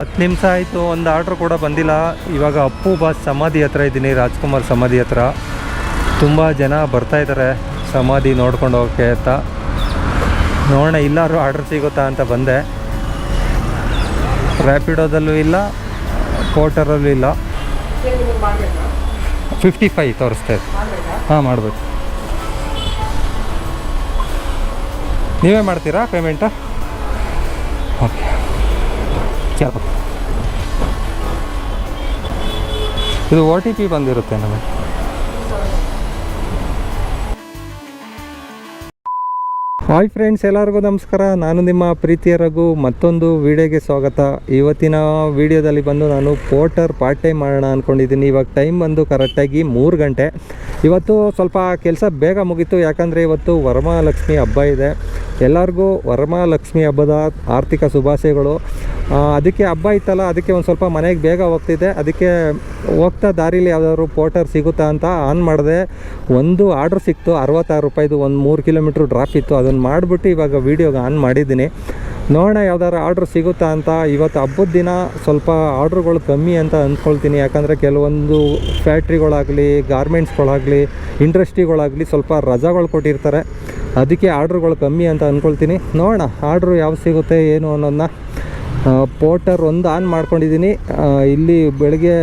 ಹತ್ತು ನಿಮಿಷ ಆಯಿತು, ಒಂದು ಆರ್ಡ್ರ್ ಕೂಡ ಬಂದಿಲ್ಲ. ಇವಾಗ ಅಪ್ಪು ಬಾಸ್ ಸಮಾಧಿ ಹತ್ರ ಇದ್ದೀನಿ, ರಾಜ್ಕುಮಾರ್ ಸಮಾಧಿ ಹತ್ರ. ತುಂಬ ಜನ ಬರ್ತಾ ಇದ್ದಾರೆ ಸಮಾಧಿ ನೋಡ್ಕೊಂಡು ಹೋಗೋಕ್ಕೆ ಅಂತ. ನೋಡೋಣ ಇಲ್ಲಾರು ಆರ್ಡ್ರ್ ಸಿಗುತ್ತಾ ಅಂತ ಬಂದೆ. ರ್ಯಾಪಿಡೋದಲ್ಲೂ ಇಲ್ಲ ಕೋಟರಲ್ಲೂ ಇಲ್ಲ. ಫಿಫ್ಟಿ ಫೈವ್ ತೋರಿಸ್ತಾ ಹಾಂ, ಮಾಡಬೇಕು. ನೀವೇ ಮಾಡ್ತೀರಾ ಪೇಮೆಂಟಾ ಓಕೆ ಚಲೋ ಇದು ಓ ಟಿ ಪಿ ಬಂದಿರುತ್ತೆ ನಮಗೆ. ಹಾಯ್ ಫ್ರೆಂಡ್ಸ್ ಎಲ್ಲರಿಗೂ ನಮಸ್ಕಾರ. ನಾನು ನಿಮ್ಮ ಪ್ರೀತಿಯ ರಘು. ಮತ್ತೊಂದು ವಿಡಿಯೋಗೆ ಸ್ವಾಗತ. ಇವತ್ತಿನ ವಿಡಿಯೋದಲ್ಲಿ ಬಂದು ನಾನು ಪೋರ್ಟರ್ ಪಾರ್ಟ್ ಟೈಮ್ ಮಾಡೋಣ ಅಂದ್ಕೊಂಡಿದ್ದೀನಿ ಇವಾಗ ಟೈಮ್ ಬಂದು ಕರೆಕ್ಟಾಗಿ ಮೂರು ಗಂಟೆ. ಇವತ್ತು ಸ್ವಲ್ಪ ಕೆಲಸ ಬೇಗ ಮುಗೀತು. ಯಾಕಂದರೆ ಇವತ್ತು ವರಮಹಾಲಕ್ಷ್ಮಿ ಹಬ್ಬ ಇದೆ. ಎಲ್ಲರಿಗೂ ವರಮಹಾಲಕ್ಷ್ಮಿ ಹಬ್ಬದ ಆರ್ಥಿಕ ಶುಭಾಶಯಗಳು. ಅದಕ್ಕೆ ಹಬ್ಬ ಇತ್ತಲ್ಲ, ಅದಕ್ಕೆ ಒಂದು ಸ್ವಲ್ಪ ಮನೆಗೆ ಬೇಗ ಹೋಗ್ತಿದ್ದೆ. ಅದಕ್ಕೆ ಹೋಗ್ತಾ ದಾರಿಲಿ ಯಾವ್ದಾದ್ರು ಪೋರ್ಟರ್ ಸಿಗುತ್ತಾ ಅಂತ ಆನ್ ಮಾಡಿದೆ. ಒಂದು ಆರ್ಡ್ರ್ ಸಿಕ್ತು, ಅರವತ್ತಾರು ರೂಪಾಯಿದು ಒಂದು ಮೂರು ಕಿಲೋಮೀಟ್ರ್ ಡ್ರಾಪ್ ಇತ್ತು. ಅದನ್ನು ಮಾಡಿಬಿಟ್ಟು ಇವಾಗ ವೀಡಿಯೋಗೆ ಆನ್ ಮಾಡಿದ್ದೀನಿ. ನೋಡೋಣ ಯಾವ್ದಾದ್ರು ಆರ್ಡ್ರ್ ಸಿಗುತ್ತಾ ಅಂತ. ಇವತ್ತು ಹಬ್ಬದ ದಿನ ಸ್ವಲ್ಪ ಆರ್ಡ್ರುಗಳು ಕಮ್ಮಿ ಅಂತ ಅಂದ್ಕೊಳ್ತೀನಿ. ಯಾಕಂದರೆ ಕೆಲವೊಂದು ಫ್ಯಾಕ್ಟ್ರಿಗಳಾಗಲಿ ಗಾರ್ಮೆಂಟ್ಸ್ಗಳಾಗಲಿ ಇಂಡಸ್ಟ್ರಿಗಳಾಗಲಿ ಸ್ವಲ್ಪ ರಜಾಗಳು ಕೊಟ್ಟಿರ್ತಾರೆ. ಅದಕ್ಕೆ ಆರ್ಡ್ರುಗಳು ಕಮ್ಮಿ ಅಂತ ಅಂದ್ಕೊಳ್ತೀನಿ. ನೋಡೋಣ ಆರ್ಡ್ರು ಯಾವ್ದು ಸಿಗುತ್ತೆ, ಏನು ಅನ್ನೋದನ್ನ ಪೋರ್ಟರ್ ಒಂದು ಆನ್ ಮಾಡ್ಕೊಂಡಿದ್ದೀನಿ. ಇಲ್ಲಿ ಬೆಳಗ್ಗೆ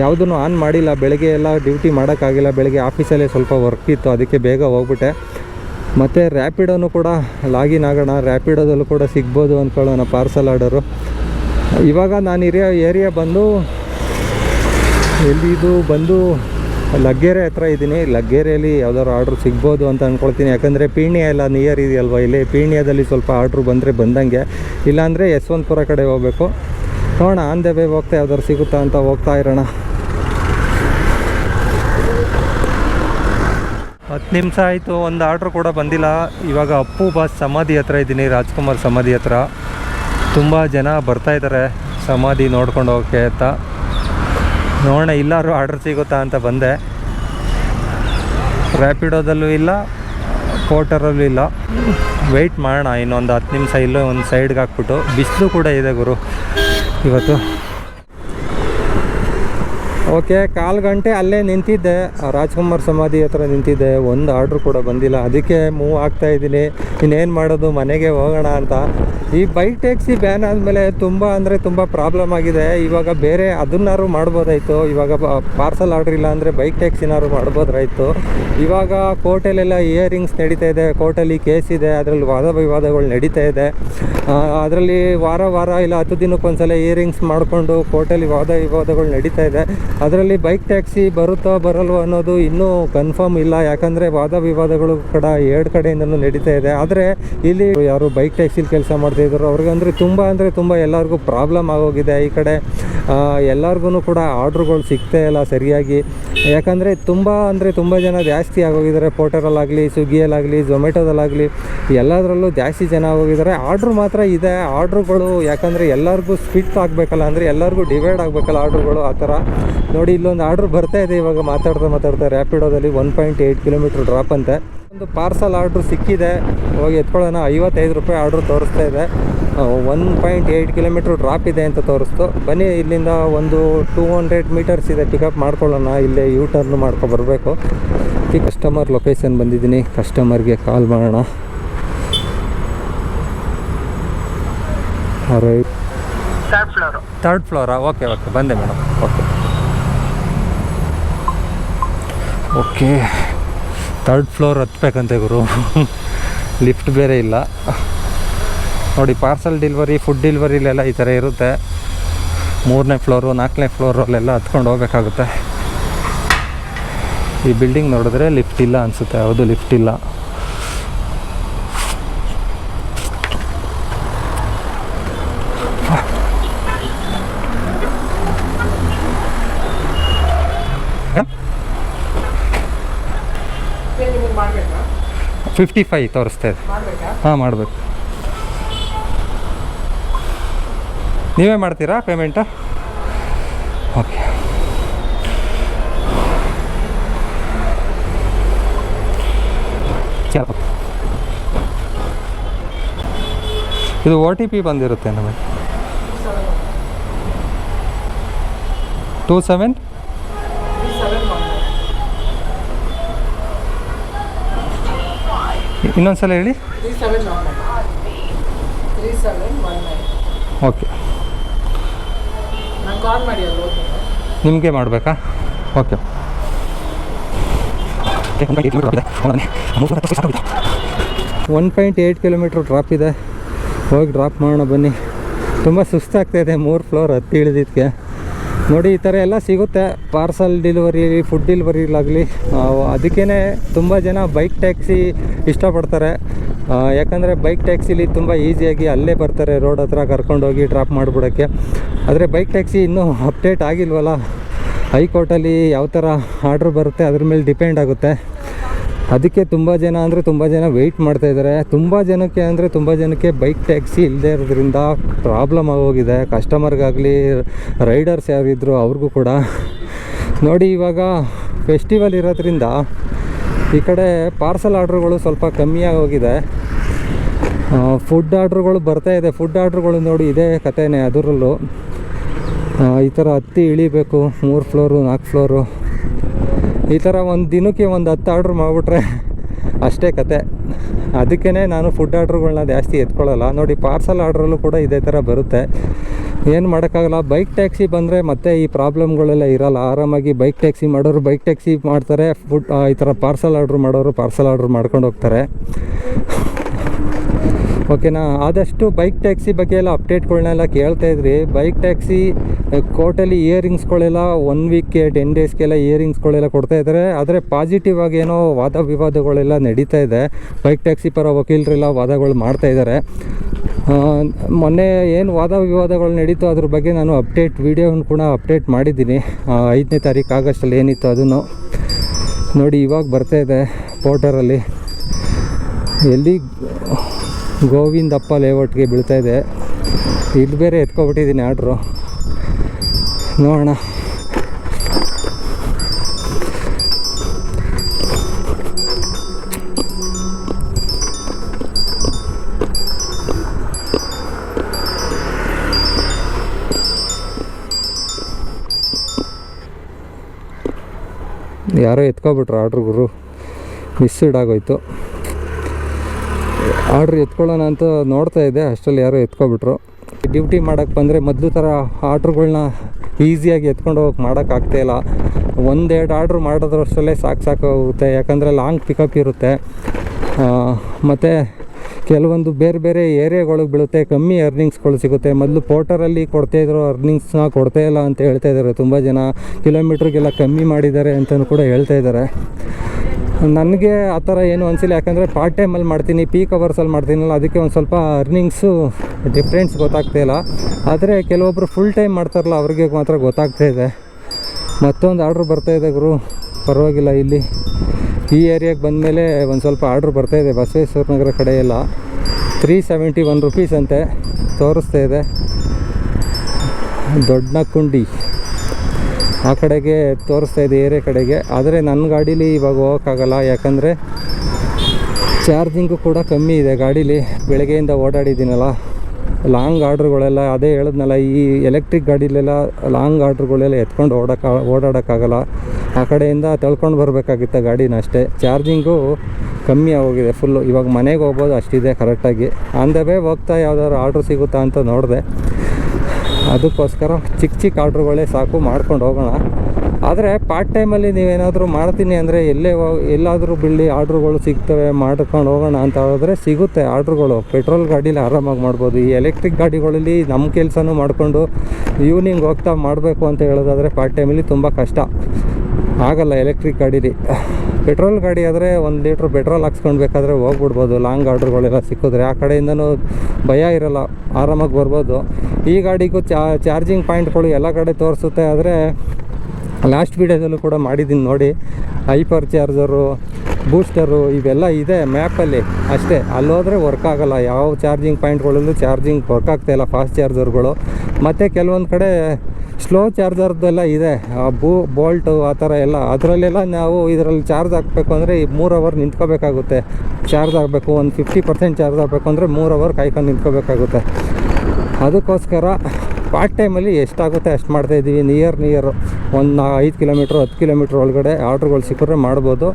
ಯಾವುದನ್ನು ಆನ್ ಮಾಡಿಲ್ಲ, ಬೆಳಗ್ಗೆ ಎಲ್ಲ ಡ್ಯೂಟಿ ಮಾಡೋಕ್ಕಾಗಿಲ್ಲ, ಬೆಳಗ್ಗೆ ಆಫೀಸಲ್ಲೇ ಸ್ವಲ್ಪ ವರ್ಕ್ ಇತ್ತು, ಅದಕ್ಕೆ ಬೇಗ ಹೋಗ್ಬಿಟ್ಟೆ. ಮತ್ತು ರ್ಯಾಪಿಡೋನು ಕೂಡ ಲಾಗಿನ್ ಆಗೋಣ ರ್ಯಾಪಿಡೋದಲ್ಲೂ ಕೂಡ ಸಿಗ್ಬೋದು ಅಂದ್ಕೊಳ್ಳೋಣ ಪಾರ್ಸಲ್ ಆರ್ಡರು ಇವಾಗ ನಾನು ಇರೋ ಏರಿಯಾ ಬಂದು, ಎಲ್ಲಿದು ಬಂದು ಲಗ್ಗೆರೆ ಹತ್ರ ಇದ್ದೀನಿ. ಲಗ್ಗೆರೆಯಲ್ಲಿ ಯಾವ್ದಾದ್ರು ಆರ್ಡ್ರ್ ಸಿಗ್ಬೋದು ಅಂತ ಅಂದ್ಕೊಳ್ತೀನಿ ಯಾಕಂದರೆ ಪೀಣ್ಯ ಎಲ್ಲ ನಿಯರ್ ಇದೆಯಲ್ವಾ ಇಲ್ಲಿ? ಪೀಣ್ಯದಲ್ಲಿ ಸ್ವಲ್ಪ ಆರ್ಡ್ರ್ ಬಂದರೆ ಬಂದಂಗೆ. ಇಲ್ಲಾಂದರೆ ಯಶವಂತಪುರ ಕಡೆ ಹೋಗಬೇಕು. ನೋಡೋಣ, ಆನ್ ದ ವೇ ಹೋಗ್ತಾ ಯಾವ್ದಾದ್ರು ಸಿಗುತ್ತಾ ಅಂತ ಹೋಗ್ತಾ ಇರೋಣ. ಹತ್ತು ನಿಮಿಷ ಆಯಿತು, ಒಂದು ಆರ್ಡ್ರ್ ಕೂಡ ಬಂದಿಲ್ಲ. ಇವಾಗ ಅಪ್ಪು ಬಾಸ್ ಸಮಾಧಿ ಹತ್ರ ಇದ್ದೀನಿ, ರಾಜ್ಕುಮಾರ್ ಸಮಾಧಿ ಹತ್ರ. ತುಂಬ ಜನ ಬರ್ತಾ ಇದ್ದಾರೆ ಸಮಾಧಿ ನೋಡ್ಕೊಂಡು ಹೋಗೋಕ್ಕೆ ಅಂತ. ನೋಡೋಣ ಇಲ್ಲಾರು ಆರ್ಡರ್ ಸಿಗುತ್ತಾ ಅಂತ ಬಂದೆ. ರ್ಯಾಪಿಡೋದಲ್ಲೂ ಇಲ್ಲ ಕೋಟರಲ್ಲೂ ಇಲ್ಲ. ವೆಯ್ಟ್ ಮಾಡೋಣ, ಇನ್ನೊಂದು ಹತ್ತು ನಿಮಿಷ ಇಲ್ಲೂ ಒಂದು ಸೈಡ್ಗೆ ಹಾಕ್ಬಿಟ್ಟು. ಬಿಸಿಲು ಕೂಡ ಇದೆ ಗುರು, ಇವತ್ತು. ಓಕೆ, ಕಾಲು ಗಂಟೆ ಅಲ್ಲೇ ನಿಂತಿದ್ದೆ. ರಾಜ್ಕುಮಾರ್ ಸಮಾಧಿ ಹತ್ರ ನಿಂತಿದ್ದೆ. ಒಂದು ಆರ್ಡ್ರ್ ಕೂಡ ಬಂದಿಲ್ಲ. ಅದಕ್ಕೆ ಮೂವ್ ಆಗ್ತಾ ಇದ್ದೀನಿ. ಇನ್ನೇನು ಮಾಡೋದು? ಮನೆಗೆ ಹೋಗೋಣ ಅಂತ. ಈ ಬೈಕ್ ಟ್ಯಾಕ್ಸಿ ಬ್ಯಾನ್ ಆದಮೇಲೆ ತುಂಬ ಅಂದರೆ ತುಂಬ ಪ್ರಾಬ್ಲಮ್ ಆಗಿದೆ. ಇವಾಗ ಬೇರೆ ಅದನ್ನಾರು ಮಾಡ್ಬೋದಾಯಿತು. ಇವಾಗ ಪಾರ್ಸಲ್ ಆರ್ಡ್ರ್ ಇಲ್ಲ ಅಂದರೆ ಬೈಕ್ ಟ್ಯಾಕ್ಸಿನಾರು ಮಾಡ್ಬೋದಾಯಿತು ಇವಾಗ ಕೋರ್ಟಲ್ಲೆಲ್ಲ ಇಯರಿಂಗ್ಸ್ ನಡೀತಾ ಇದೆ. ಕೋರ್ಟಲ್ಲಿ ಕೇಸ್ ಇದೆ. ಅದರಲ್ಲಿ ವಾದ ವಿವಾದಗಳು ನಡೀತಾ ಇದೆ. ಅದರಲ್ಲಿ ವಾರ ವಾರ ಇಲ್ಲ, ಹತ್ತು ದಿನಕ್ಕೊಂದ್ಸಲ ಇಯರಿಂಗ್ಸ್ ಮಾಡಿಕೊಂಡು ಕೋರ್ಟಲ್ಲಿ ವಾದ ವಿವಾದಗಳು ನಡೀತಾ ಇದೆ. ಅದರಲ್ಲಿ ಬೈಕ್ ಟ್ಯಾಕ್ಸಿ ಬರುತ್ತೋ ಬರಲ್ವೋ ಅನ್ನೋದು ಇನ್ನೂ ಕನ್ಫರ್ಮ್ ಇಲ್ಲ. ಯಾಕಂದರೆ ವಾದ ವಿವಾದಗಳು ಕೂಡ ಎರಡು ಕಡೆಯಿಂದಲೂ ನಡೀತಾ ಇದೆ. ಆದರೆ ಇಲ್ಲಿ ಯಾರು ಬೈಕ್ ಟ್ಯಾಕ್ಸಿಲಿ ಕೆಲಸ ಮಾಡ್ತಿದ್ರು ಅವ್ರಿಗೆ ಅಂದರೆ ತುಂಬ ಅಂದರೆ ತುಂಬ ಎಲ್ಲರಿಗೂ ಪ್ರಾಬ್ಲಮ್ ಆಗೋಗಿದೆ ಈ ಕಡೆ. ಎಲ್ಲರಿಗೂ ಕೂಡ ಆರ್ಡ್ರ್ಗಳು ಸಿಗ್ತಾ ಇಲ್ಲ ಸರಿಯಾಗಿ. ಯಾಕಂದರೆ ತುಂಬ ಅಂದರೆ ತುಂಬ ಜನ ಜಾಸ್ತಿ ಆಗೋಗಿದ್ದಾರೆ. ಪೋರ್ಟರಲ್ಲಾಗಲಿ ಸ್ವಿಗ್ಗಿಯಲ್ಲಾಗಲಿ ಝೊಮ್ಯಾಟೋದಲ್ಲಾಗಲಿ ಎಲ್ಲದರಲ್ಲೂ ಜಾಸ್ತಿ ಜನ ಆಗೋಗಿದ್ದಾರೆ. ಆರ್ಡ್ರ್ ಮಾತ್ರ ಇದೆ. ಆರ್ಡ್ರುಗಳು ಯಾಕಂದರೆ ಎಲ್ಲರಿಗೂ ಸ್ಪಿಟ್ ಆಗಬೇಕಲ್ಲ, ಅಂದರೆ ಎಲ್ಲರಿಗೂ ಡಿವೈಡ್ ಆಗಬೇಕಲ್ಲ ಆರ್ಡ್ರುಗಳು ಆ ಥರ. ನೋಡಿ ಇಲ್ಲೊಂದು ಆರ್ಡ್ರ್ ಬರ್ತಾ ಇದೆ. ಇವಾಗ ಮಾತಾಡ್ತಾ ಮಾತಾಡ್ತಾ ರ್ಯಾಪಿಡೋದಲ್ಲಿ one point eight kilometre drop ಅಂತ. ಒಂದು ಪಾರ್ಸಲ್ ಆರ್ಡ್ರ್ ಸಿಕ್ಕಿದೆ. ಇವಾಗ ಎತ್ಕೊಳ್ಳೋಣ. ಐವತ್ತೈದು ರೂಪಾಯಿ ಆರ್ಡ್ರ್ ತೋರಿಸ್ತಾ ಇದೆ. One point eight kilometre drop ಇದೆ ಅಂತ ತೋರಿಸ್ತು. ಬನ್ನಿ ಇಲ್ಲಿಂದ ಒಂದು ಟೂ ಹಂಡ್ರೆಡ್ ಮೀಟರ್ಸ್ ಇದೆ. ಪಿಕಪ್ ಮಾಡ್ಕೊಳ್ಳೋಣ. ಇಲ್ಲೇ ಯೂ ಟರ್ನ್ ಮಾಡ್ಕೊ ಬರಬೇಕು. ಈ ಕಸ್ಟಮರ್ ಲೊಕೇಶನ್ ಬಂದಿದ್ದೀನಿ. ಕಸ್ಟಮರ್ಗೆ ಕಾಲ್ ಮಾಡೋಣ. ರೈಟ್ ಥರ್ಡ್ ಫ್ಲೋರು ಥರ್ಡ್ ಫ್ಲೋರಾ ಓಕೆ ಓಕೆ ಬಂದೆ madam okay okay. Third floor ಹತ್ಬೇಕಂತೆ ಗುರು. ಲಿಫ್ಟ್ ಬೇರೆ ಇಲ್ಲ. ನೋಡಿ ಪಾರ್ಸಲ್ ಡೆಲಿವರಿ ಫುಡ್ ಡೆಲಿವರಿಲೆಲ್ಲ ಈ ಥರ ಇರುತ್ತೆ. ಮೂರನೇ ಫ್ಲೋರು ನಾಲ್ಕನೇ ಫ್ಲೋರಲ್ಲೆಲ್ಲ ಹತ್ಕೊಂಡು ಹೋಗ್ಬೇಕಾಗುತ್ತೆ. ಈ ಬಿಲ್ಡಿಂಗ್ ನೋಡಿದ್ರೆ ಲಿಫ್ಟ್ ಇಲ್ಲ ಅನಿಸುತ್ತೆ. ಹೌದು ಲಿಫ್ಟ್ ಇಲ್ಲ ನಿಮಗೆ ಮಾಡಬೇಕಾ ಫಿಫ್ಟಿ ಫೈವ್ ತೋರಿಸ್ತಾ ಇದೆ. ಹಾಂ ಮಾಡಬೇಕು. ನೀವೇ ಮಾಡ್ತೀರಾ ಪೇಮೆಂಟಾ? ಓಕೆ. ಚಲೋ ಇದು ಓ ಟಿ ಪಿ ಬಂದಿರುತ್ತೆ ನಮಗೆ. Two seven three seven one ಇನ್ನೊಂದು ಸಲ ಹೇಳಿ. ಓಕೆ. ನಿಮಗೆ ಮಾಡಬೇಕಾ? Okay. One point eight kilometre drop ಇದೆ. ಹೋಗಿ ಡ್ರಾಪ್ ಮಾಡೋಣ ಬನ್ನಿ. ತುಂಬ ಸುಸ್ತಾಗ್ತಾಯಿದೆ ಮೂರು ಫ್ಲೋರ್ ಹತ್ತಿ ಇಳಿದಿದ್ದಕ್ಕೆ ನೋಡಿ, ಈ ಥರ ಎಲ್ಲ ಸಿಗುತ್ತೆ. ಪಾರ್ಸಲ್ ಡೆಲಿವರಿ ಫುಡ್ ಡೆಲಿವರಿಲಾಗಲಿ ಅದಕ್ಕೇ ತುಂಬ ಜನ ಬೈಕ್ ಟ್ಯಾಕ್ಸಿ ಇಷ್ಟಪಡ್ತಾರೆ. ಯಾಕಂದರೆ ಬೈಕ್ ಟ್ಯಾಕ್ಸಿಲಿ ತುಂಬ ಈಸಿಯಾಗಿ ಅಲ್ಲೇ ಬರ್ತಾರೆ ರೋಡ್ ಹತ್ರ ಕರ್ಕೊಂಡೋಗಿ ಡ್ರಾಪ್ ಮಾಡಿಬಿಡೋಕ್ಕೆ. ಆದರೆ ಬೈಕ್ ಟ್ಯಾಕ್ಸಿ ಇನ್ನೂ ಅಪ್ಡೇಟ್ ಆಗಿಲ್ವಲ್ಲ? ಹೈಕೋರ್ಟಲ್ಲಿ ಯಾವ ಥರ ಆರ್ಡ್ರ್ ಬರುತ್ತೆ, ಅದ್ರ ಮೇಲೆ ಡಿಪೆಂಡ್ ಆಗುತ್ತೆ. ಅದಕ್ಕೆ ತುಂಬ ಜನ ಅಂದರೆ ತುಂಬ ಜನ ವೆಯ್ಟ್ ಮಾಡ್ತಾ ಇದ್ದಾರೆ ತುಂಬ ಜನಕ್ಕೆ ಅಂದರೆ ತುಂಬ ಜನಕ್ಕೆ ಬೈಕ್ ಟ್ಯಾಕ್ಸಿ ಇಲ್ಲದೆ ಇರೋದ್ರಿಂದ ಪ್ರಾಬ್ಲಮ್ ಆಗೋಗಿದೆ. ಕಸ್ಟಮರ್ಗಾಗಲಿ ರೈಡರ್ಸ್ ಯಾರಿದ್ರು ಅವ್ರಿಗೂ ಕೂಡ. ನೋಡಿ ಇವಾಗ ಫೆಸ್ಟಿವಲ್ ಇರೋದ್ರಿಂದ ಈ ಕಡೆ ಪಾರ್ಸಲ್ ಆರ್ಡ್ರುಗಳು ಸ್ವಲ್ಪ ಕಮ್ಮಿಯಾಗಿ ಹೋಗಿದೆ ಫುಡ್ ಆರ್ಡ್ರುಗಳು ಬರ್ತಾ ಇದೆ. ಫುಡ್ ಆರ್ಡ್ರುಗಳು ನೋಡಿ ಇದೇ ಕಥೆನೇ ಅದರಲ್ಲೂ. ಈ ಥರ ಹತ್ತಿ ಇಳಿಬೇಕು. ಮೂರು ಫ್ಲೋರು ನಾಲ್ಕು ಫ್ಲೋರು ಈ ಥರ ಒಂದು ದಿನಕ್ಕೆ ಒಂದು ಹತ್ತು ಆರ್ಡ್ರ್ ಮಾಡಿಬಿಟ್ರೆ ಅಷ್ಟೇ ಕತೆ. ಅದಕ್ಕೇ ನಾನು ಫುಡ್ ಆರ್ಡ್ರುಗಳನ್ನ ಜಾಸ್ತಿ ಎತ್ಕೊಳ್ಳಲ್ಲ. ನೋಡಿ ಪಾರ್ಸಲ್ ಆರ್ಡ್ರಲ್ಲೂ ಕೂಡ ಇದೇ ಥರ ಬರುತ್ತೆ. ಏನು ಮಾಡೋಕ್ಕಾಗಲ್ಲ ಬೈಕ್ ಟ್ಯಾಕ್ಸಿ ಬಂದರೆ ಮತ್ತೆ ಈ ಪ್ರಾಬ್ಲಮ್ಗಳೆಲ್ಲ ಇರಲ್ಲ. ಆರಾಮಾಗಿ ಬೈಕ್ ಟ್ಯಾಕ್ಸಿ ಮಾಡೋರು ಬೈಕ್ ಟ್ಯಾಕ್ಸಿ ಮಾಡ್ತಾರೆ ಫುಡ್ ಈ ಥರ ಪಾರ್ಸಲ್ ಆರ್ಡ್ರ್ ಮಾಡೋರು ಪಾರ್ಸಲ್ ಆರ್ಡ್ರ್ ಮಾಡ್ಕೊಂಡು ಹೋಗ್ತಾರೆ. ಓಕೆನಾ ಆದಷ್ಟು ಬೈಕ್ ಟ್ಯಾಕ್ಸಿ ಬಗ್ಗೆ ಎಲ್ಲ ಅಪ್ಡೇಟ್ಗಳನ್ನೆಲ್ಲ ಕೇಳ್ತಾ ಇದ್ರಿ. ಬೈಕ್ ಟ್ಯಾಕ್ಸಿ ಕೋರ್ಟಲ್ಲಿ ಇಯರಿಂಗ್ಸ್ಗಳೆಲ್ಲ ಒನ್ ವೀಕ್ಗೆ ಟೆನ್ ಡೇಸ್ಗೆಲ್ಲ ಇಯರಿಂಗ್ಸ್ಗಳೆಲ್ಲ ಕೊಡ್ತಾ ಇದ್ದಾರೆ. ಆದರೆ ಪಾಸಿಟಿವ್ ಆಗಿ ಏನೋ ವಾದ ವಿವಾದಗಳೆಲ್ಲ ನಡೀತಾ ಇದೆ. ಬೈಕ್ ಟ್ಯಾಕ್ಸಿ ಪರ ವಕೀಲರೆಲ್ಲ ವಾದಗಳು ಮಾಡ್ತಾ ಇದ್ದಾರೆ. ಮೊನ್ನೆ ಏನು ವಾದ ವಿವಾದಗಳು ನಡೀತು ಅದ್ರ ಬಗ್ಗೆ ನಾನು ಅಪ್ಡೇಟ್ ವೀಡಿಯೋನ ಕೂಡ ಅಪ್ಡೇಟ್ ಮಾಡಿದ್ದೀನಿ. ಐದನೇ ತಾರೀಕು ಆಗಸ್ಟಲ್ಲಿ ಏನಿತ್ತು ಅದನ್ನು ನೋಡಿ ಇವಾಗ ಬರ್ತಾ ಇದೆ ಪೋರ್ಟರಲ್ಲಿ ಎಲ್ಲಿ ಗೋವಿಂದಪ್ಪ ಲೇಔಟ್ಗೆ ಬೀಳ್ತಾ ಇದೆ. ಇಲ್ಲಿ ಬೇರೆ ಎತ್ಕೊಬಿಟ್ಟಿದ್ದೀನಿ ಆರ್ಡ್ರು ನೋಡೋಣ. ಯಾರೋ ಎತ್ಕೊಬಿಟ್ರು ಆರ್ಡ್ರ್ ಗುರು. ಮಿಸ್ಡ್ ಆಗೋಯ್ತು. ಆರ್ಡ್ರ್ ಎತ್ಕೊಳ್ಳೋಣ ಅಂತ ನೋಡ್ತಾ ಇದ್ದೆ, ಅಷ್ಟರಲ್ಲಿ ಯಾರೋ ಎತ್ಕೊಬಿಟ್ರು. ಡ್ಯೂಟಿ ಮಾಡೋಕ್ಕೆ ಬಂದರೆ ಮೊದಲು ಥರ ಆರ್ಡ್ರ್ಗಳನ್ನ ಈಸಿಯಾಗಿ ಎತ್ಕೊಂಡು ಹೋಗಕ್ಕೆ ಮಾಡೋಕ್ಕಾಗ್ತಾ ಇಲ್ಲ. ಒಂದೆರಡು ಆರ್ಡ್ರ್ ಮಾಡೋದ್ರಷ್ಟರಲ್ಲೇ ಸಾಕು ಸಾಕು ಸಾಕಾಗುತ್ತೆ ಯಾಕಂದರೆ ಲಾಂಗ್ ಪಿಕಪ್ ಇರುತ್ತೆ. ಮತ್ತು ಕೆಲವೊಂದು ಬೇರೆ ಬೇರೆ ಏರಿಯಾಗಳಿಗೆ ಬೀಳುತ್ತೆ, ಕಮ್ಮಿ ಅರ್ನಿಂಗ್ಸ್ಗಳು ಸಿಗುತ್ತೆ. ಮೊದಲು ಪೋರ್ಟರಲ್ಲಿ ಕೊಡ್ತಾ ಇದ್ರು, ಅರ್ನಿಂಗ್ಸ್ನ ಕೊಡ್ತಾ ಇಲ್ಲ ಅಂತ ಹೇಳ್ತಾ ಇದ್ದಾರೆ ತುಂಬ ಜನ. ಕಿಲೋಮೀಟ್ರಿಗೆಲ್ಲ ಕಮ್ಮಿ ಮಾಡಿದ್ದಾರೆ ಅಂತಲೂ ಕೂಡ ಹೇಳ್ತಾ ಇದ್ದಾರೆ ನನಗೆ ಆ ಥರ ಏನು ಅನಿಸಿಲ್ಲ. ಯಾಕಂದರೆ ಪಾರ್ಟ್ ಟೈಮಲ್ಲಿ ಮಾಡ್ತೀನಿ ಪೀಕ್ ಅವರ್ಸಲ್ಲಿ ಮಾಡ್ತೀನಲ್ಲ ಅದಕ್ಕೆ ಒಂದು ಸ್ವಲ್ಪ ಅರ್ನಿಂಗ್ಸು ಡಿಫ್ರೆನ್ಸ್ ಗೊತ್ತಾಗ್ತಾ ಇಲ್ಲ. ಆದರೆ ಕೆಲವೊಬ್ಬರು ಫುಲ್ ಟೈಮ್ ಮಾಡ್ತಾರಲ್ಲ, ಅವ್ರಿಗೆ ಮಾತ್ರ ಗೊತ್ತಾಗ್ತಾ ಇದೆ. ಮತ್ತೊಂದು ಆರ್ಡ್ರ್ ಬರ್ತಾ ಇದೆ ಗುರು. ಪರವಾಗಿಲ್ಲ ಇಲ್ಲಿ. ಈ ಏರಿಯಾಗೆ ಬಂದಮೇಲೆ ಒಂದು ಸ್ವಲ್ಪ ಆರ್ಡ್ರ್ ಇದೆ ಬಸವೇಶ್ವರ ನಗರ ಕಡೆ ಎಲ್ಲ ತ್ರೀ ಸೆವೆಂಟಿ ಒನ್ ರುಪೀಸ್ ಅಂತೆ. ತೋರಿಸ್ತಾ ಇದೆ. ದೊಡ್ಡನಕುಂಡಿ. ಆ ಕಡೆಗೆ ತೋರಿಸ್ತಾ ಇದೆ ಏರಿಯಾ ಕಡೆಗೆ. ಆದರೆ ನನ್ನ ಗಾಡೀಲಿ ಇವಾಗ ಹೋಗೋಕ್ಕಾಗಲ್ಲ. ಯಾಕಂದರೆ ಚಾರ್ಜಿಂಗು ಕೂಡ ಕಮ್ಮಿ ಇದೆ ಗಾಡೀಲಿ. ಬೆಳಗ್ಗೆಯಿಂದ ಓಡಾಡಿದ್ದೀನಲ್ಲ, ಲಾಂಗ್ ಆರ್ಡ್ರುಗಳೆಲ್ಲ ಅದೇ ಹೇಳಿದ್ನಲ್ಲ, ಈ ಎಲೆಕ್ಟ್ರಿಕ್ ಗಾಡೀಲೆಲ್ಲ ಲಾಂಗ್ ಆರ್ಡ್ರುಗಳೆಲ್ಲ ಎತ್ಕೊಂಡು ಓಡೋಕ್ಕ ಓಡಾಡೋಕ್ಕಾಗಲ್ಲ. ಆ ಕಡೆಯಿಂದ ತಳ್ಕೊಂಡು ಬರಬೇಕಾಗಿತ್ತು ಗಾಡಿನ ಅಷ್ಟೇ. ಚಾರ್ಜಿಂಗು ಕಮ್ಮಿ ಆಗೋಗಿದೆ ಫುಲ್ಲು ಇವಾಗ ಮನೆಗೆ ಹೋಗ್ಬೋದು ಅಷ್ಟಿದೆ ಕರೆಕ್ಟಾಗಿ ಆನ್ ದ ವೇ ಹೋಗ್ತಾ ಯಾವ್ದಾದ್ರು ಆರ್ಡ್ರ್ ಸಿಗುತ್ತಾ ಅಂತ ನೋಡಿದೆ. ಅದಕ್ಕೋಸ್ಕರ ಚಿಕ್ಕ ಚಿಕ್ಕ ಆರ್ಡ್ರುಗಳೇ ಸಾಕು, ಮಾಡ್ಕೊಂಡು ಹೋಗೋಣ. ಆದರೆ ಪಾರ್ಟ್ ಟೈಮಲ್ಲಿ ನೀವೇನಾದರೂ ಮಾಡ್ತೀನಿ ಅಂದರೆ ಎಲ್ಲೇ ಎಲ್ಲಾದರೂ ಬಿಳಿ ಆರ್ಡ್ರುಗಳು ಸಿಗ್ತವೆ, ಮಾಡ್ಕೊಂಡು ಹೋಗೋಣ ಅಂತ ಹೇಳಿದ್ರೆ ಸಿಗುತ್ತೆ ಆರ್ಡ್ರುಗಳು. ಪೆಟ್ರೋಲ್ ಗಾಡೀಲಿ ಆರಾಮಾಗಿ ಮಾಡ್ಬೋದು. ಈ ಎಲೆಕ್ಟ್ರಿಕ್ ಗಾಡಿಗಳಲ್ಲಿ ನಮ್ಮ ಕೆಲಸನೂ ಮಾಡಿಕೊಂಡು ಈವ್ನಿಂಗ್ ಹೋಗ್ತಾ ಮಾಡಬೇಕು ಅಂತ ಹೇಳೋದಾದರೆ ಪಾರ್ಟ್ ಟೈಮಲ್ಲಿ ತುಂಬ ಕಷ್ಟ. ಆಗಲ್ಲ ಎಲೆಕ್ಟ್ರಿಕ್ ಗಾಡೀಲಿ. ಪೆಟ್ರೋಲ್ ಗಾಡಿ ಆದರೆ ಒಂದು ಲೀಟ್ರ್ ಪೆಟ್ರೋಲ್ ಹಾಕ್ಸ್ಕೊಂಡು ಹೋಗ್ಬಿಡ್ಬೋದು. ಲಾಂಗ್ ಆರ್ಡ್ರುಗಳೆಲ್ಲ ಸಿಕ್ಕಿದ್ರೆ ಆ ಕಡೆಯಿಂದನೂ ಭಯ ಇರಲ್ಲ, ಆರಾಮಾಗಿ ಬರ್ಬೋದು. ಈ ಗಾಡಿಗೂ ಚಾರ್ಜಿಂಗ್ ಪಾಯಿಂಟ್ಗಳು ಎಲ್ಲ ಕಡೆ ತೋರಿಸುತ್ತೆ ಆದರೆ ಲಾಸ್ಟ್ ವೀಡಿಯೋದಲ್ಲೂ ಕೂಡ ಮಾಡಿದ್ದೀನಿ ನೋಡಿ. ಹೈಪರ್ ಚಾರ್ಜರು ಬೂಸ್ಟರು ಇವೆಲ್ಲ ಇದೆ ಮ್ಯಾಪಲ್ಲಿ ಅಷ್ಟೇ ಅಲ್ಲೋದ್ರೆ ವರ್ಕ್ ಆಗಲ್ಲ. ಯಾವ ಚಾರ್ಜಿಂಗ್ ಪಾಯಿಂಟ್ಗಳಲ್ಲೂ ಚಾರ್ಜಿಂಗ್ ವರ್ಕ್ ಆಗ್ತಾಯಿಲ್ಲ ಫಾಸ್ಟ್ ಚಾರ್ಜರ್ಗಳು ಮತ್ತು ಕೆಲವೊಂದು ಕಡೆ ಸ್ಲೋ ಚಾರ್ಜರ್ದೆಲ್ಲ ಇದೆ. ಆ ಬೂ ಬೋಲ್ಟು ಆ ಥರ ಎಲ್ಲ. ಅದರಲ್ಲೆಲ್ಲ ನಾವು ಇದರಲ್ಲಿ ಚಾರ್ಜ್ ಹಾಕಬೇಕು ಅಂದರೆ ಈ ಮೂರು ಅವರ್ ನಿಂತ್ಕೋಬೇಕಾಗುತ್ತೆ. ಚಾರ್ಜ್ ಆಗಬೇಕು ಒಂದು ಫಿಫ್ಟಿ ಪರ್ಸೆಂಟ್ ಚಾರ್ಜ್ ಆಗಬೇಕು ಅಂದರೆ ಮೂರು ಅವರ್ ಕಾಯ್ಕೊಂಡು ನಿಂತ್ಕೋಬೇಕಾಗುತ್ತೆ. ಅದಕ್ಕೋಸ್ಕರ ಪಾರ್ಟ್ ಟೈಮಲ್ಲಿ ಎಷ್ಟಾಗುತ್ತೆ ಅಷ್ಟು ಮಾಡ್ತಾಯಿದ್ದೀವಿ ನಿಯರ್ ನಿಯರು ಒಂದು ಐದು ಕಿಲೋಮೀಟ್ರ್, ಹತ್ತು ಕಿಲೋಮೀಟ್ರ್ ಒಳಗಡೆ ಆರ್ಡ್ರ್ಗಳು ಸಿಕ್ಕರೆ ಮಾಡ್ಬೋದು.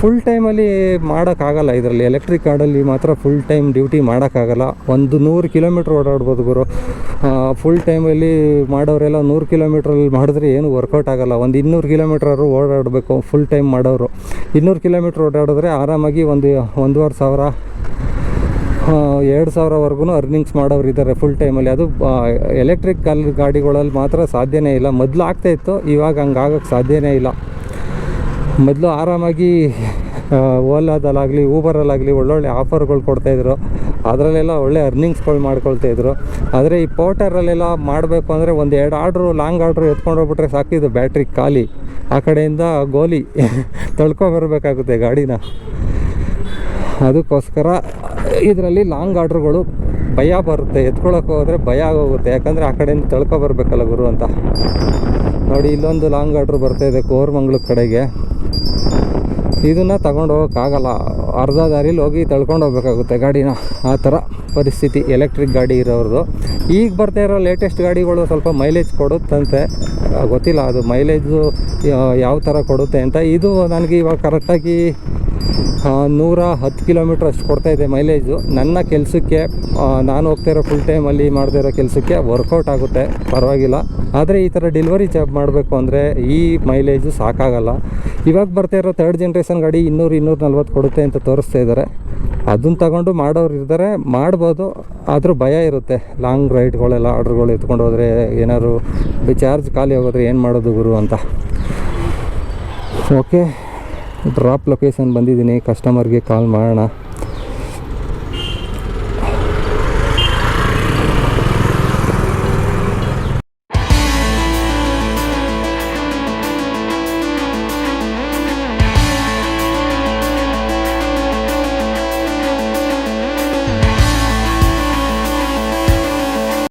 ಫುಲ್ ಟೈಮಲ್ಲಿ ಮಾಡೋಕ್ಕಾಗಲ್ಲ ಇದರಲ್ಲಿ. ಎಲೆಕ್ಟ್ರಿಕ್ ಕಾರ್ಡಲ್ಲಿ ಮಾತ್ರ ಫುಲ್ ಟೈಮ್ ಡ್ಯೂಟಿ ಮಾಡೋಕ್ಕಾಗಲ್ಲ. ಒಂದು ನೂರು ಕಿಲೋಮೀಟ್ರ್ ಓಡಾಡ್ಬೋದು ಗುರು. ಫುಲ್ ಟೈಮಲ್ಲಿ ಮಾಡೋರೆಲ್ಲ ನೂರು ಕಿಲೋಮೀಟ್ರಲ್ಲಿ ಮಾಡಿದ್ರೆ ಏನು ವರ್ಕೌಟ್ ಆಗೋಲ್ಲ. ಒಂದು ಇನ್ನೂರು ಕಿಲೋಮೀಟ್ರಾದ್ರು ಓಡಾಡಬೇಕು ಫುಲ್ ಟೈಮ್ ಮಾಡೋರು. ಇನ್ನೂರು ಕಿಲೋಮೀಟ್ರ್ ಓಡಾಡಿದ್ರೆ ಆರಾಮಾಗಿ ಒಂದು ಒಂದೂವರೆ ಸಾವಿರ ಎರಡು ಸಾವಿರವರೆಗೂ ಅರ್ನಿಂಗ್ಸ್ ಮಾಡೋರು ಇದ್ದಾರೆ ಫುಲ್ ಟೈಮಲ್ಲಿ ಅದು ಎಲೆಕ್ಟ್ರಿಕ್ ಗಾಡಿಗಳಲ್ಲಿ ಮಾತ್ರ ಸಾಧ್ಯನೇ ಇಲ್ಲ. ಮೊದಲು ಆಗ್ತಾಯಿತ್ತು ಇವಾಗ ಹಂಗಾಗಕ್ಕೆ ಸಾಧ್ಯನೇ ಇಲ್ಲ. ಮೊದಲು ಆರಾಮಾಗಿ ಓಲಾದಲ್ಲಾಗಲಿ, ಊಬರಲ್ಲಾಗಲಿ ಒಳ್ಳೊಳ್ಳೆ ಆಫರ್ಗಳು ಕೊಡ್ತಾಯಿದ್ರು ಅದರಲ್ಲೆಲ್ಲ ಒಳ್ಳೆ ಅರ್ನಿಂಗ್ಸ್ಗಳು ಮಾಡ್ಕೊಳ್ತಾಯಿದ್ರು ಆದರೆ ಈ ಪೋಟರಲ್ಲೆಲ್ಲ ಮಾಡಬೇಕು ಅಂದರೆ ಒಂದು ಎರಡು ಆರ್ಡ್ರು ಲಾಂಗ್ ಆರ್ಡ್ರು ಎತ್ಕೊಂಡು ಹೋಗ್ಬಿಟ್ರೆ ಸಾಕಿದ್ದು ಬ್ಯಾಟ್ರಿ ಖಾಲಿ. ಆ ಕಡೆಯಿಂದ ಗೋಲಿ. ತಳ್ಕೊಬರ್ಬೇಕಾಗುತ್ತೆ ಗಾಡಿನ. ಅದಕ್ಕೋಸ್ಕರ ಇದರಲ್ಲಿ ಲಾಂಗ್ ಆರ್ಡ್ರುಗಳು ಭಯ ಬರುತ್ತೆ. ಎತ್ಕೊಳಕ್ಕೆ ಹೋದರೆ ಭಯ ಆಗೋಗುತ್ತೆ. ಯಾಕಂದರೆ ಆ ಕಡೆಯಿಂದ ತಳ್ಕೊಬರ್ಬೇಕಲ್ಲ ಗುರು ಅಂತ. ನೋಡಿ, ಇಲ್ಲೊಂದು ಲಾಂಗ್ ಆರ್ಡ್ರ್ ಬರ್ತಾಯಿದೆ ಕೋರ್ಮಂಗ್ಳದ ಕಡೆಗೆ. ಇದನ್ನು ತಗೊಂಡು ಹೋಗೋಕ್ಕಾಗಲ್ಲ. ಅರ್ಧ ದಾರಿಲಿ ಹೋಗಿ ತಳ್ಕೊಂಡು ಹೋಗ್ಬೇಕಾಗುತ್ತೆ ಗಾಡಿನ. ಆ ಥರ ಪರಿಸ್ಥಿತಿ ಎಲೆಕ್ಟ್ರಿಕ್ ಗಾಡಿ ಇರೋರ್ದು. ಈಗ ಬರ್ತಾ ಇರೋ ಲೇಟೆಸ್ಟ್ ಗಾಡಿಗಳು ಸ್ವಲ್ಪ ಮೈಲೇಜ್ ಕೊಡುತ್ತಂತೆ. ಗೊತ್ತಿಲ್ಲ ಅದು ಮೈಲೇಜು ಯಾವ ಥರ ಕೊಡುತ್ತೆ ಅಂತ. ಇದು ನನಗೆ ಇವಾಗ ಕರೆಕ್ಟಾಗಿ ನೂರ ಹತ್ತು ಕಿಲೋಮೀಟ್ರ್ ಅಷ್ಟು ಕೊಡ್ತಾ ಇದೆ ಮೈಲೇಜು. ನನ್ನ ಕೆಲಸಕ್ಕೆ ನಾನು ಹೋಗ್ತಾ ಇರೋ ಫುಲ್ ಟೈಮಲ್ಲಿ ಮಾಡದೇ ಇರೋ ಕೆಲಸಕ್ಕೆ ವರ್ಕೌಟ್ ಆಗುತ್ತೆ. ಪರವಾಗಿಲ್ಲ. ಆದರೆ ಈ ಥರ ಡೆಲಿವರಿ ಜಾಬ್ ಮಾಡಬೇಕು ಅಂದರೆ ಈ ಮೈಲೇಜು ಸಾಕಾಗಲ್ಲ. ಇವಾಗ ಬರ್ತಾ ಇರೋ ತರ್ಡ್ ಜನ್ರೇಷನ್ ಗಾಡಿ ಇನ್ನೂರು ಇನ್ನೂರ ನಲ್ವತ್ತು ಕೊಡುತ್ತೆ ಅಂತ ತೋರಿಸ್ತಾ ಇದ್ದಾರೆ ಅದನ್ನು ತಗೊಂಡು ಮಾಡೋರು ಇರ್ತಾರೆ. ಮಾಡ್ಬೋದು, ಆದರೂ ಭಯ ಇರುತ್ತೆ. ಲಾಂಗ್ ರೈಡ್ಗಳೆಲ್ಲ ಆರ್ಡ್ರ್ಗಳು ಎತ್ಕೊಂಡು ಹೋದರೆ ಏನಾದ್ರು ಚಾರ್ಜ್ ಖಾಲಿ ಹೋಗೋದ್ರೆ ಏನು ಮಾಡೋದು ಗುರು ಅಂತ. ಓಕೆ ಡ್ರಾಪ್ ಲೊಕೇಶನ್ ಬಂದಿದ್ದೀನಿ. ಕಸ್ಟಮರ್ಗೆ ಕಾಲ್ ಮಾಡೋಣ.